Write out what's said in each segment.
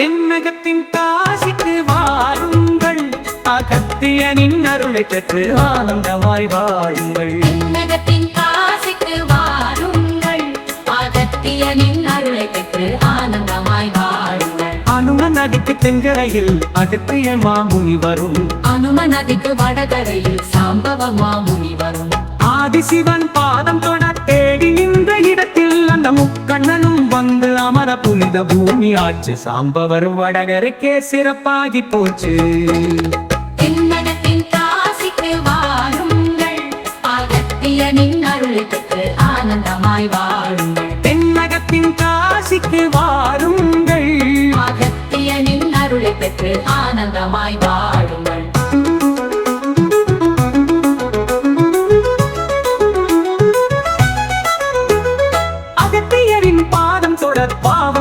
தென்னகத்தின் காசிக்கு வாருங்கள். அகத்தியனின் அருளை பெற்று ஆனந்தமாய் வாழுங்கள். தென்னகத்தின் காசிக்கு வாருங்கள். அகத்தியனின் அருளை பெற்று ஆனந்தமாய் வாழுங்கள். அனும நதிக்கு தென்கரையில் அகத்திய மாமுனி வரும். அனும நதிக்கு வடகரையில் சாம்பவ மாமுனி வரும். ஆதிசிவன் பாதம் புனித பூமி ஆச்சு சாம்பவர் வடகரைக்கே சிறப்பாகி போச்சு. ஆனந்தமாய் வாழுங்கள். தென்னகத்தின் காசிக்கு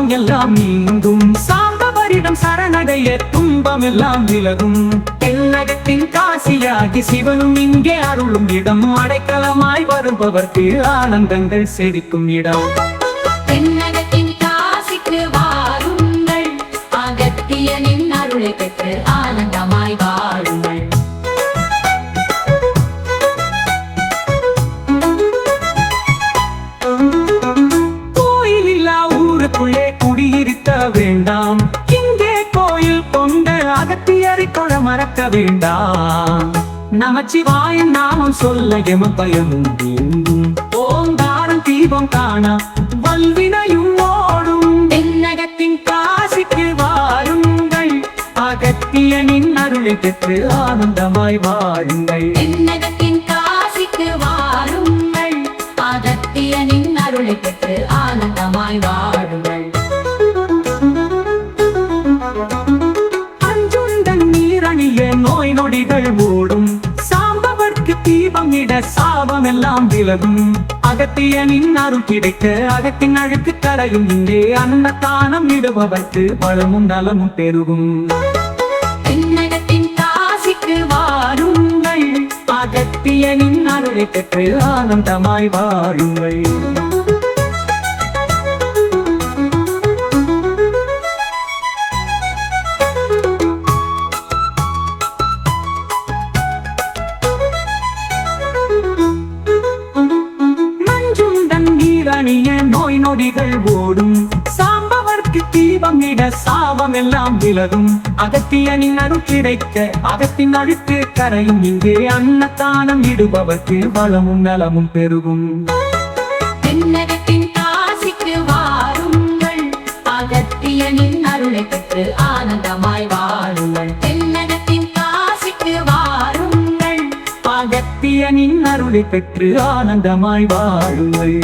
எல்லாம் நீங்கும். சாம்பவரிடம் சரணடைய துன்பம் எல்லாம் விலகும். தென்னகத்தின் காசியாகி சிவனும் இங்கே அருளும் இடம். அடைக்கலமாய் வருபவர்க்கு ஆனந்தங்கள் செழிக்கும் இடம். தென்னகத்தின் காசிக்கு வாருங்கள். அகத்தியனின் அருளை பெற்று ஆனந்தமாய் வாழும் மறக்க வேண்டாம். நமச்சிவாயன் நாமம் சொல்ல எம பயம் ஓங்காரம் தீபம் காண வல்வினையும் ஓடும். தென்னகத்தின் காசிக்கு வாருங்கள். அகத்தியனின் அருளை பெற்று ஆனந்தமாய் வாழுங்கள். சாபம் விலகும். அகத்தியனின் அருள் கிடைக்க அகத்தின் அழுக்கு கரையும் இங்கே அன்னதானம் இடுபவர்க்கு பழமும் நலமும் பெருகும். காசிக்கு வாருங்கள். அகத்தியனின் அருளை பெற்று ஆனந்தமாய் வாழுங்கள். நொடிகள் ஓடும். சாம்பவர்க்கு தீபம் இட சாபம் எல்லாம் விலகும் அகத்தியனின் அருள் கிடைக்க அகத்தின் அழுக்கு கரையும். இங்கே அன்னதானம் இடுபவர்க்கு வளமும் நலமும் பெருகும். அகத்தியனின் அருளை பெற்று ஆனந்தமாய் வாழுங்கள். தென்னகத்தின் காசிக்கு வாருங்கள். அகத்தியனின் அருளை பெற்று ஆனந்தமாய் வாழுங்கள்.